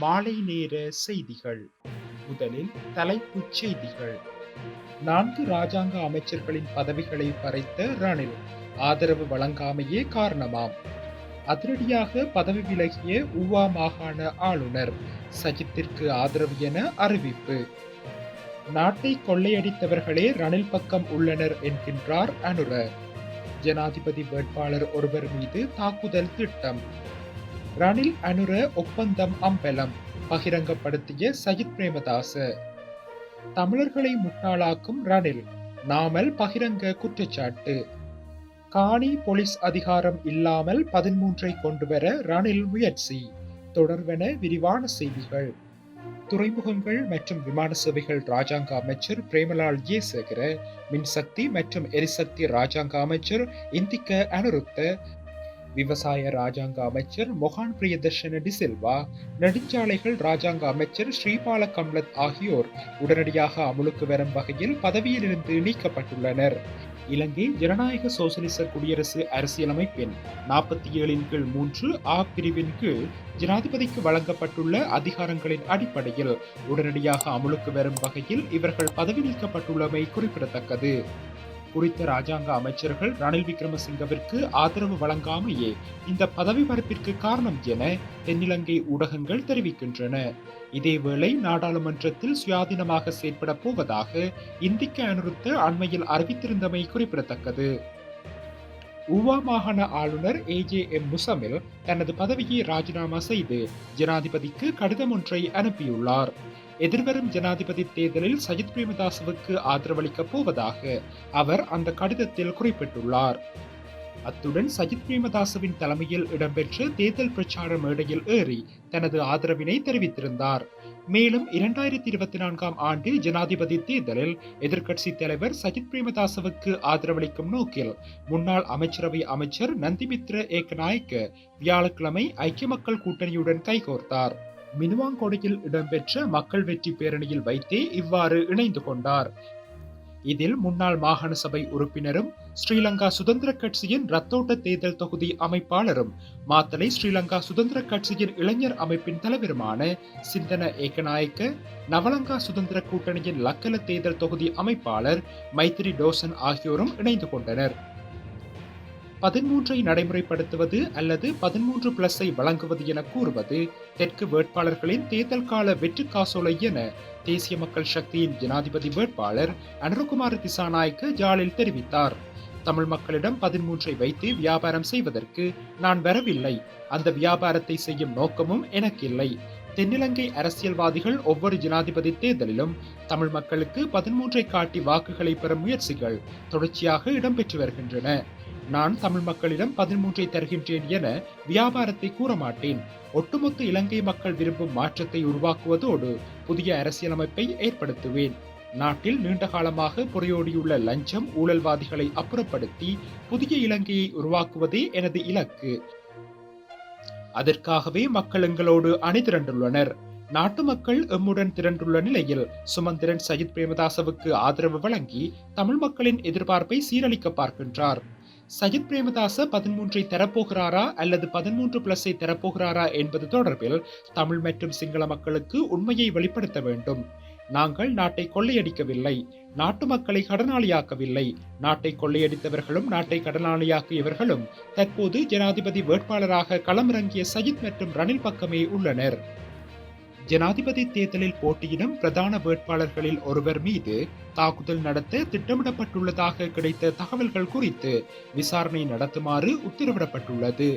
மாலை நேர செய்திகள். முதலில் தலைப்புச் செய்திகள். நான்கு ராஜாங்க அமைச்சர்களின் பதவிகளை பறைத்த ரணில் ஆதரவு வழங்காமையே காரணமாம். அதிரடியாக பதவி விலகிய உவா மாகாண ஆளுநர் சஜித்திற்கு ஆதரவு என அறிவிப்பு. நாட்டை கொள்ளையடித்தவர்களே ரணில் பக்கம் உள்ளனர் என்கின்றார் அனுர ஜனாதிபதி வேட்பாளர் ஒருவர் மீது தாக்குதல் திட்டம். ரணில் அனுர ஒப்பந்தம் அம்பலம் பகிரங்கப்படுத்திய சஜித் பிரேமதாச. தமிழர்களை முட்டாளாக்கும் ரணில் நாமல் பகிரங்க குற்றச்சாட்டு. காணி போலீஸ் அதிகாரம் இல்லாமல் பதிமூன்றை கொண்டுவர ரணில் முயற்சி தொடர்வென விரிவான செய்திகள். துறைமுகங்கள் மற்றும் விமான சேவைகள் ராஜாங்க அமைச்சர் பிரேமலால் ஜேசேகர மின்சக்தி மற்றும் எரிசக்தி ராஜாங்க அமைச்சர் இந்திக்க அனுருத்த விவசாய ராஜாங்க அமைச்சர் மொஹான் பிரியதர்ஷன டிசில்வா நெடுஞ்சாலைகள் ராஜாங்க அமைச்சர் ஸ்ரீபால கம்லத் ஆகியோர் உடனடியாக அமுலுக்கு வரும் வகையில் பதவியிலிருந்து நீக்கப்பட்டுள்ளனர். இலங்கை ஜனநாயக சோசலிச குடியரசு அரசியலமைப்பின் நாற்பத்தி ஏழின் கீழ் மூன்று ஆ பிரிவின் கீழ் ஜனாதிபதிக்கு வழங்கப்பட்டுள்ள அதிகாரங்களின் அடிப்படையில் உடனடியாக அமுலுக்கு வரும் வகையில் இவர்கள் பதவி நீக்கப்பட்டுள்ளமை குறிப்பிடத்தக்கது. குறித்த ராஜாங்க அமைச்சர்கள் ரணில் விக்ரமசிங்கவிற்கு ஆதரவு வழங்காமையே இந்த பதவி பரப்பிற்கு காரணம் என தென்னிலங்கை ஊடகங்கள் தெரிவிக்கின்றன. இதேவேளை நாடாளுமன்றத்தில் சுயாதீனமாக செயற்பட போவதாக இந்திக்க அனுருத்த அண்மையில் அறிவித்திருந்தமை குறிப்பிடத்தக்கது. உவா மாகாண ஆளுநர் ஏ ஜே எம் முசமில் தனது பதவியை ராஜினாமா செய்து ஜனாதிபதிக்கு கடிதம் ஒன்றை அனுப்பியுள்ளார். எதிர்வரும் ஜனாதிபதி தேர்தலில் சஜித் பிரேமதாசவுக்கு ஆதரவளிக்கப் போவதாக அவர் அந்த கடிதத்தில் குறிப்பிட்டுள்ளார். அத்துடன் சஜித் பிரேமதாசவின் தலைமையில் இடம்பெற்ற தேர்தல் பிரச்சார மேடையில் ஏறி தனது ஆதரவினை தெரிவித்திருந்தார். மேலும் இரண்டாயிரத்தி இருபத்தி நான்காம் ஆண்டு ஜனாதிபதி தேர்தலில் எதிர்க்கட்சி தலைவர் சஜித் பிரேமதாசவுக்கு ஆதரவளிக்கும் நோக்கில் முன்னாள் அமைச்சரவை அமைச்சர் நந்திமித்ர ஏக்கநாயக்க வியாழக்கிழமை ஐக்கிய மக்கள் கூட்டணியுடன் கைகோர்த்தார். மினுவாங்கொடையில் இடம்பெற்ற மக்கள் வெற்றி பேரணியில் வைத்தே இவ்வாறு இணைந்து கொண்டார். இதில் முன்னாள் மாகாண சபை உறுப்பினரும் ஸ்ரீலங்கா சுதந்திர கட்சியின் ரத்தோட்ட தேர்தல் தொகுதி அமைப்பாளரும் மாத்தலை ஸ்ரீலங்கா சுதந்திர கட்சியின் இளைஞர் அமைப்பின் தலைவருமான சிந்தன ஏகநாயக்க நவலங்கா சுதந்திர கூட்டணியின் லக்கல தேர்தல் தொகுதி அமைப்பாளர் மைத்திரி டோசன் ஆகியோரும் இணைந்து கொண்டனர். பதிமூன்றை நடைமுறைப்படுத்துவது அல்லது பதிமூன்று பிளஸை வழங்குவது என கூறுவது தெற்கு வேட்பாளர்களின் தேர்தல் கால வெற்றி காசோலை என தேசிய மக்கள் சக்தியின் ஜனாதிபதி வேட்பாளர் அனுரகுமார் திசாநாயக்க ஜாலில் தெரிவித்தார். தமிழ் மக்களிடம் பதிமூன்றை வைத்து வியாபாரம் செய்வதற்கு நான் வரவில்லை. அந்த வியாபாரத்தை செய்யும் நோக்கமும் எனக்கில்லை. தென்னிலங்கை அரசியல்வாதிகள் ஒவ்வொரு ஜனாதிபதி தேர்தலிலும் தமிழ் மக்களுக்கு பதிமூன்றை காட்டி வாக்குகளை பெறும் முயற்சிகள் தொடர்ச்சியாக இடம்பெற்று வருகின்றன. நான் தமிழ் மக்களிடம் பதிமூன்றை தருகின்றேன் என வியாபாரத்தை கூற மாட்டேன் ஒட்டுமொத்த இலங்கை மக்கள் விரும்பும் மாற்றத்தை உருவாக்குவதோடு புதிய அரசியலமைப்பை ஏற்படுத்துவேன். நாட்டில் நீண்ட காலமாக புறையோடியுள்ள லஞ்சம் ஊழல்வாதிகளை அப்புறப்படுத்தி புதிய இலங்கையை உருவாக்குவதே எனது இலக்கு. அதற்காகவே மக்கள் எங்களோடு அணிதிரண்டுள்ளனர் நாட்டு மக்கள் எம்முடன் திரண்டுள்ள நிலையில் சுமந்திரன் சஜித் பிரேமதாசவுக்கு ஆதரவு வழங்கி தமிழ் மக்களின் எதிர்பார்ப்பை சீரழிக்க பார்க்கின்றார். சஜித் பிரேமதாச பதிமூன்றை தரப்போகிறாரா அல்லது பதிமூன்று பிளஸை தரப்போகிறாரா என்பது தொடர்பில் தமிழ் மற்றும் சிங்கள மக்களுக்கு உண்மையை வெளிப்படுத்த வேண்டும். நாங்கள் நாட்டை கொள்ளையடிக்கவில்லை. நாட்டு மக்களை கடனாளியாக்கவில்லை. நாட்டை கொள்ளையடித்தவர்களும் நாட்டை கடனாளியாக்கியவர்களும் தற்போது ஜனாதிபதி வேட்பாளராக களமிறங்கிய சஜித் மற்றும் ரணில் பக்கமே உள்ளனர். ஜனாதிபதி தேர்தலில் போட்டியிடும் பிரதான வேட்பாளர்களில் ஒருவர் மீது தாக்குதல் நடத்த திட்டமிடப்பட்டுள்ளதாக கிடைத்த தகவல்கள் குறித்து விசாரணை நடத்துமாறு உத்தரவிடப்பட்டுள்ளது.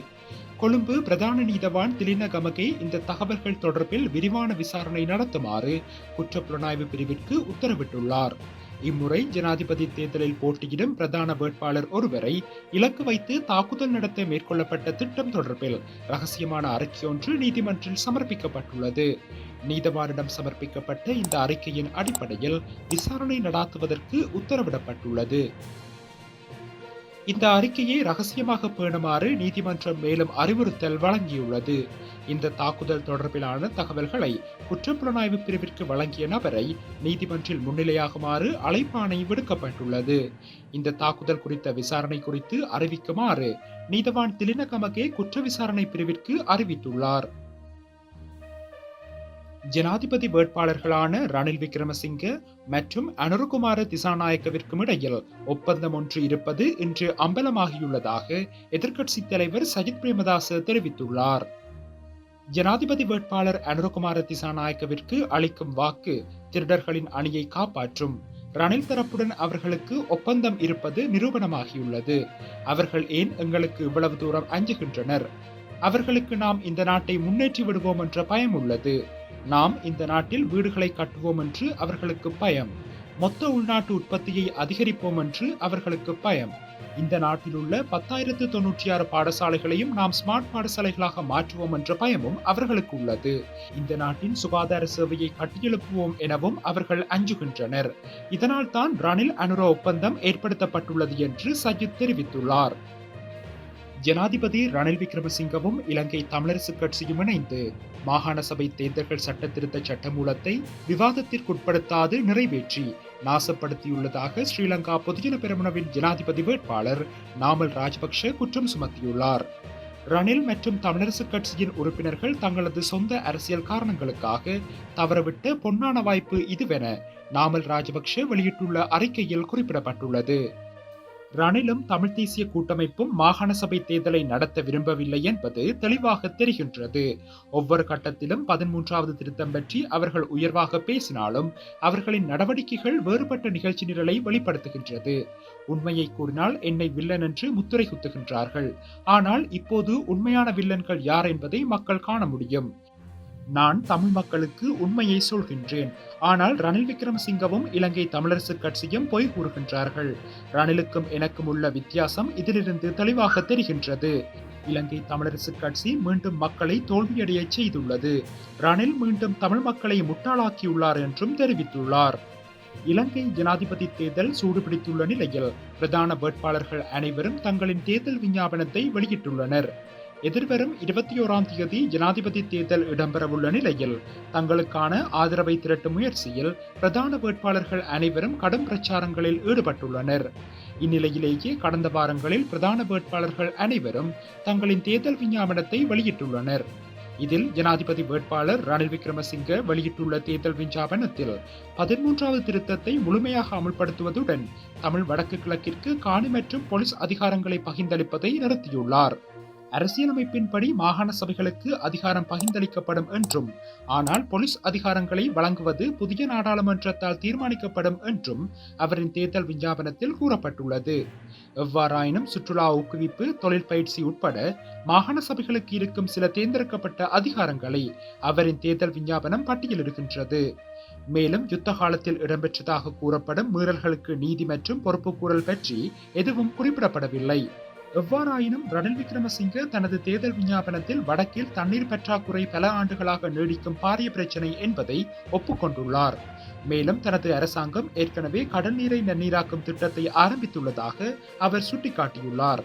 கொழும்பு பிரதான நீதவான் திலின கமகே இந்த தகவல்கள் தொடர்பில் விரிவான விசாரணை நடத்துமாறு குற்றப்புலனாய்வு பிரிவிற்கு உத்தரவிட்டுள்ளார். இம்முறை ஜனாதிபதி தேர்தலில் போட்டியிடும் பிரதான வேட்பாளர் ஒருவரை இலக்கு வைத்து தாக்குதல் நடத்த மேற்கொள்ளப்பட்ட திட்டம் தொடர்பில் ரகசியமான அறிக்கை ஒன்று நீதிமன்றில் சமர்ப்பிக்கப்பட்டுள்ளது. நீதவானிடம் சமர்ப்பிக்கப்பட்ட இந்த அறிக்கையின் அடிப்படையில் விசாரணை நடாத்துவதற்கு உத்தரவிடப்பட்டுள்ளது. இந்த அறிக்கையை ரகசியமாக பேணுமாறு நீதிமன்றம் மேலும் அறிவுறுத்தல் வழங்கியுள்ளது. இந்த தாக்குதல் தொடர்பிலான தகவல்களை குற்றப்புலனாய்வு பிரிவிற்கு வழங்கிய நபரை நீதிமன்றில் முன்னிலையாகுமாறு அழைப்பாணை விடுக்கப்பட்டுள்ளது. இந்த தாக்குதல் குறித்த விசாரணை குறித்து அறிவிக்குமாறு நீதவான் திலினகமகே குற்ற விசாரணை பிரிவிற்கு அறிவித்துள்ளார். ஜனாதிபதி வேட்பாளர்களான ரணில் விக்ரமசிங்க மற்றும் அனுருகுமார திசாநாயக்கவிற்கும் இடையில் ஒப்பந்தம் ஒன்று இருப்பது இன்று அம்பலமாகியுள்ளதாக எதிர்க்கட்சி தலைவர் சஜித் பிரேமதாச தெரிவித்துள்ளார். ஜனாதிபதி வேட்பாளர் அனுருகுமார திசாநாயக்கவிற்கு அளிக்கும் வாக்கு திருடர்களின் அணியை காப்பாற்றும். ரணில் தரப்புடன் அவர்களுக்கு ஒப்பந்தம் இருப்பது நிரூபணமாகியுள்ளது. அவர்கள் ஏன் எங்களுக்கு இவ்வளவு தூரம் அஞ்சுகின்றனர்? அவர்களுக்கு நாம் இந்த நாட்டை முன்னேற்றி விடுவோம் என்ற பயம் உள்ளது. நாம் இந்த நாட்டில் வீடுகளை கட்டுவோம் என்று அவர்களுக்கு பயம். மொத்த உள்நாட்டு உற்பத்தியை அதிகரிப்போம் என்று அவர்களுக்கு பயம். இந்த நாட்டில் உள்ள பத்தாயிரத்து தொன்னூற்றி ஆறு பாடசாலைகளையும் நாம் ஸ்மார்ட் பாடசாலைகளாக மாற்றுவோம் என்ற பயமும் அவர்களுக்கு உள்ளது. இந்த நாட்டின் சுகாதார சேவையை கட்டியெழுப்புவோம் எனவும் அவர்கள் அஞ்சுகின்றனர். இதனால் தான் ரணில் அனுர ஒப்பந்தம் ஏற்படுத்தப்பட்டுள்ளது என்று சஜித் தெரிவித்துள்ளார். ஜனாதிபதி ரணில் விக்ரமசிங்கவும் இலங்கை தமிழரசு கட்சியும் இணைந்து மாகாண சபை தேர்தல்கள் சட்டத்திருத்த சட்டமூலத்தை விவாதத்திற்குட்படுத்தாது நிறைவேற்றி நாசப்படுத்தியுள்ளதாக ஸ்ரீலங்கா பொதுஜன பெருமனவின் ஜனாதிபதி வேட்பாளர் நாமல் ராஜபக்ஷ குற்றம் சுமத்தியுள்ளார். ரணில் மற்றும் தமிழரசு கட்சியின் உறுப்பினர்கள் தங்களது சொந்த அரசியல் காரணங்களுக்காக தவறவிட்ட பொன்னான வாய்ப்பு இதுவென நாமல் ராஜபக்ஷ வெளியிட்டுள்ள அறிக்கையில் குறிப்பிடப்பட்டுள்ளது. ரணிலும் தமிழ் தேசிய கூட்டமைப்பும் மாகாண சபை தேர்தலை நடத்த விரும்பவில்லை என்பது தெளிவாக தெரிகின்றது. ஒவ்வொரு கட்டத்திலும் பதிமூன்றாவது திருத்தம் பற்றி அவர்கள் உயர்வாக பேசினாலும் அவர்களின் நடவடிக்கைகள் வேறுபட்ட நிகழ்ச்சி நிரலை வெளிப்படுத்துகின்றது. உண்மையை கூறினால் என்னை வில்லன் என்று முத்துரை குத்துகின்றார்கள். ஆனால் இப்போது உண்மையான வில்லன்கள் யார் என்பதை மக்கள் காண முடியும். நான் தமிழ் மக்களுக்கு உண்மையை சொல்கின்றேன். ஆனால் ரணில் விக்ரமசிங்கவும் இலங்கை தமிழரசு கட்சியும் பொய் கூறுகின்றார்கள். ரணிலுக்கும் எனக்கும் உள்ள வித்தியாசம் இதிலிருந்து தெளிவாக தெரிகின்றது. இலங்கை தமிழரசு கட்சி மீண்டும் மக்களை தோல்வியடைய செய்துள்ளது. ரணில் மீண்டும் தமிழ் மக்களை முட்டாளாக்கியுள்ளார் என்றும் தெரிவித்துள்ளார். இலங்கை ஜனாதிபதி தேர்தல் சூடுபிடித்துள்ள நிலையில் பிரதான வேட்பாளர்கள் அனைவரும் தங்களின் தேர்தல் விஞ்ஞாபனத்தை வெளியிட்டுள்ளனர். எதிர்வரும் இருபத்தி ஓராம் தேதி ஜனாதிபதி தேர்தல் இடம்பெறவுள்ள நிலையில் தங்களுக்கான ஆதரவை திரட்டும் முயற்சியில் பிரதான வேட்பாளர்கள் அனைவரும் கடும் பிரச்சாரங்களில் ஈடுபட்டுள்ளனர். இந்நிலையிலேயே கடந்த வாரங்களில் பிரதான வேட்பாளர்கள் அனைவரும் தங்களின் தேர்தல் விஞ்ஞாபனத்தை வெளியிட்டுள்ளனர். இதில் ஜனாதிபதி வேட்பாளர் ரணில் விக்ரமசிங்க வெளியிட்டுள்ள தேர்தல் விஞ்ஞாபனத்தில் பதிமூன்றாவது திருத்தத்தை முழுமையாக அமுல்படுத்துவதுடன் தமிழ் வடக்கு கிழக்கிற்கு காணி மற்றும் போலீஸ் அதிகாரங்களை பகிர்ந்தளிப்பதை நிறுத்தியுள்ளார். அரசியலமைப்பின்படி மாகாண சபைகளுக்கு அதிகாரம் பகிர்ந்தளிக்கப்படும் என்றும் ஆனால் போலீஸ் அதிகாரங்களை வழங்குவது புதிய நாடாளுமன்றத்தால் தீர்மானிக்கப்படும் என்றும் அவரின் தேர்தல் விஞ்ஞாபனத்தில் கூறப்பட்டுள்ளது. எவ்வாறாயினும் சுற்றுலா ஊக்குவிப்பு தொழில் பயிற்சி உட்பட மாகாண சபைகளுக்கு இருக்கும் சில தேர்ந்தெடுக்கப்பட்ட அதிகாரங்களை அவரின் தேர்தல் விஞ்ஞாபனம் பட்டியலிடுகின்றது. மேலும் யுத்த காலத்தில் இடம்பெற்றதாக கூறப்படும் மீறல்களுக்கு நீதி மற்றும் பொறுப்புக்கூறல் பற்றி எதுவும் குறிப்பிடப்படவில்லை. எவ்வாறாயினும் ரணில் விக்ரமசிங்க தனது தேர்தல் விஞ்ஞாபனத்தில் வடக்கில் தண்ணீர் பற்றாக்குறை பல ஆண்டுகளாக நீடிக்கும் பாரிய பிரச்சினை என்பதை ஒப்புக்கொண்டுள்ளார். மேலும் தனது அரசாங்கம் ஏற்கனவே கடல் நீரை நன்னீராக்கும் திட்டத்தை ஆரம்பித்துள்ளதாக அவர் சுட்டிக்காட்டியுள்ளார்.